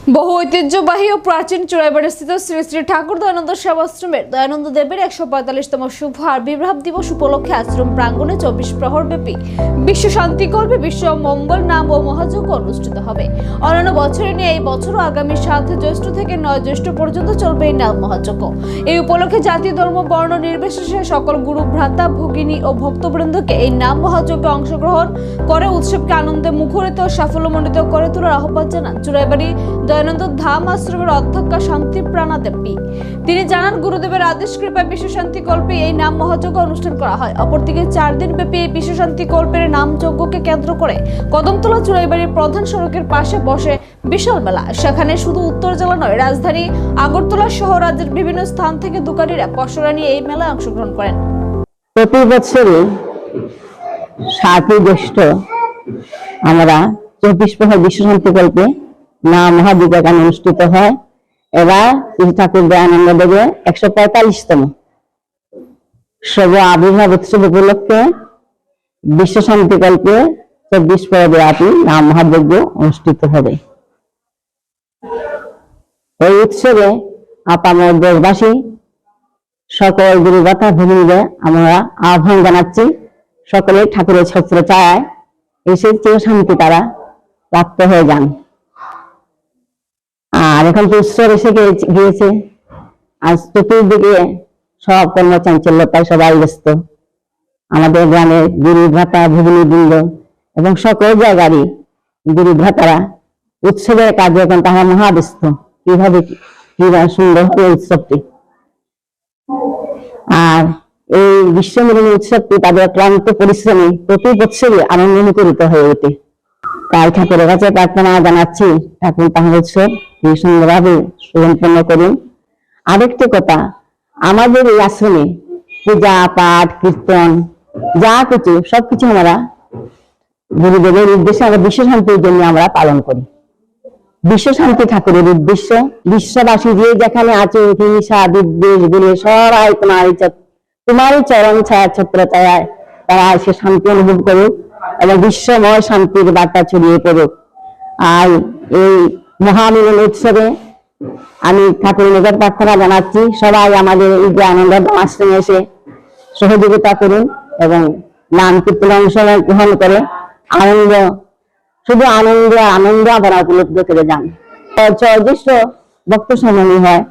বহু ঐতিহ্যবাহী ও প্রাচীন চূড়াইবাড়িস্থিত শ্রী শ্রী ঠাকুর দয়ানন্দ সেবাশ্রমের দয়ানন্দ দেবের একশো পঁয়তাল্লিশতম শুভ আবির্ভাব দিবস উপলক্ষে আশ্রম প্রাঙ্গণে চব্বিশ প্রহর ব্যাপী বিশ্ব শান্তিকল্পে বিশ্ব মঙ্গল নাম ও মহাযজ্ঞ অনুষ্ঠিত হবে। অন্যান্য বছরে নিয়ে এই বছরও আগামী সাত জ্যৈষ্ঠ থেকে নয় জ্যৈষ্ঠ পর্যন্ত চলবে এই নাম মহাযজ্ঞ। এই উপলক্ষে জাতি, ধর্ম, বর্ণ নির্বিশেষে সকল গুরু, ভ্রাতা, ভগিনী ও ভক্তবৃন্দকে এই নাম মহাযজ্ঞে অংশগ্রহণ করে উৎসবকে আনন্দে মুখরিত ও সাফল্যমণ্ডিত করে তোলার আহ্বান জানান চুরাইবাড়ি দয়ানন্দ ধাম আশ্রমের অধ্যক্ষ শান্তি প্রাণা দেবী তিনি জানান, গুরুদেবের আদেশ কৃপায় বিশ্ব শান্তি কল্পে এই নাম মহাযজ্ঞ অনুষ্ঠান করা হয়। অপরদিকে চার দিন ব্যাপী এই বিশ্ব শান্তি কল্পের নাম যজ্ঞকে কেন্দ্র করে কদমতলা চুরাইবাড়ির প্রধান সড়কের পাশে বসে বিশাল মেলা। সেখানে শুধু উত্তর জেলা নয়, রাজধানী আগরতলা সহ রাজ্যের বিভিন্ন স্থান থেকে দোকানিরা পশরা নিয়ে এই মেলায় অংশগ্রহণ করেন। প্রতি বছরই সাতই জ্যৈষ্ঠ আমরা চব্বিশ প্রহর বিশ্ব শান্তি কল্পে না মহাদিকা গান অনুষ্ঠিত হয়। এবার শ্রী ঠাকুর দয়ানন্দ দেবের একশো পঁয়তাল্লিশতম সব আবির্ভাব উৎসব উপলক্ষে বিশ্ব শান্তি কল্পে চব্বিশ প্রহর ব্যাপী নাম মহাযজ্ঞ অনুষ্ঠিত হবে। এই উৎসবে আপামর দেশবাসী সকল গুরুগাথা ভূমিকে আমরা আহ্বান জানাচ্ছি। সকলে ঠাকুরের ছত্র চায়, এসে চির শান্তি তারা প্রাপ্ত হয়ে যান। আর এখন তো উৎসব এসে গিয়ে- গিয়েছে। আজ চতুর্দিকে সব কর্মচাঞ্চল্যতায় সবাই ব্যস্ত। আমাদের গ্রামের গুরু ভ্রাতা ভূমিনী বৃন্দ এবং সকল জায়গারই গুরু ভ্রাতারা উৎসবের কাজে এখন তারা মহাব্যস্ত। কীভাবে কীভাবে সুন্দর হবে উৎসবটি? আর এই বিশ্ব মিলনী উৎসবটি তাদের ক্লান্ত পরিশ্রমে প্রতি বছরই আনন্দ মুখরিত হয়ে ওঠে। তাই ঠাকুরের কাছে প্রার্থনা জানাচ্ছি। ঠাকুর তাহার উৎসব এই সম্পন্ন করুন আরেকটি কথা, আমাদের এই আশ্রমে পূজা, পাঠ, কীর্তন, যা কিছু, সবকিছু আমরা গুরুদেবের উদ্দেশ্যে আমরা বিশ্ব শান্তির জন্য আমরা পালন করি। বিশ্ব শান্তি ঠাকুরের উদ্দেশ্য, বিশ্ববাসী যে যেখানে আছে, হিংসা, বিদ্বেষ গুলি সবাই তোমার তোমারই চরণ ছায়া ছত্র ছায়ায় তারা এসে শান্তি অনুভব করুক। এবং বিশ্বময় শান্তির বার্তা ছড়িয়ে পড়ুক। আর এই মহামিলন উৎসবে আমি ঠাকুরের নিকট প্রার্থনা জানাচ্ছি, সবাই আমাদের এই যে আনন্দ আশ্রমে এসে সহযোগিতা করুন এবং নাম কীর্তন অংশগ্রহণ গ্রহণ করে আনন্দ, শুধু আনন্দ আনন্দ আপনারা উপলব্ধ করে যান। জয়দৃশ্য ভক্ত সম্মানী হয়।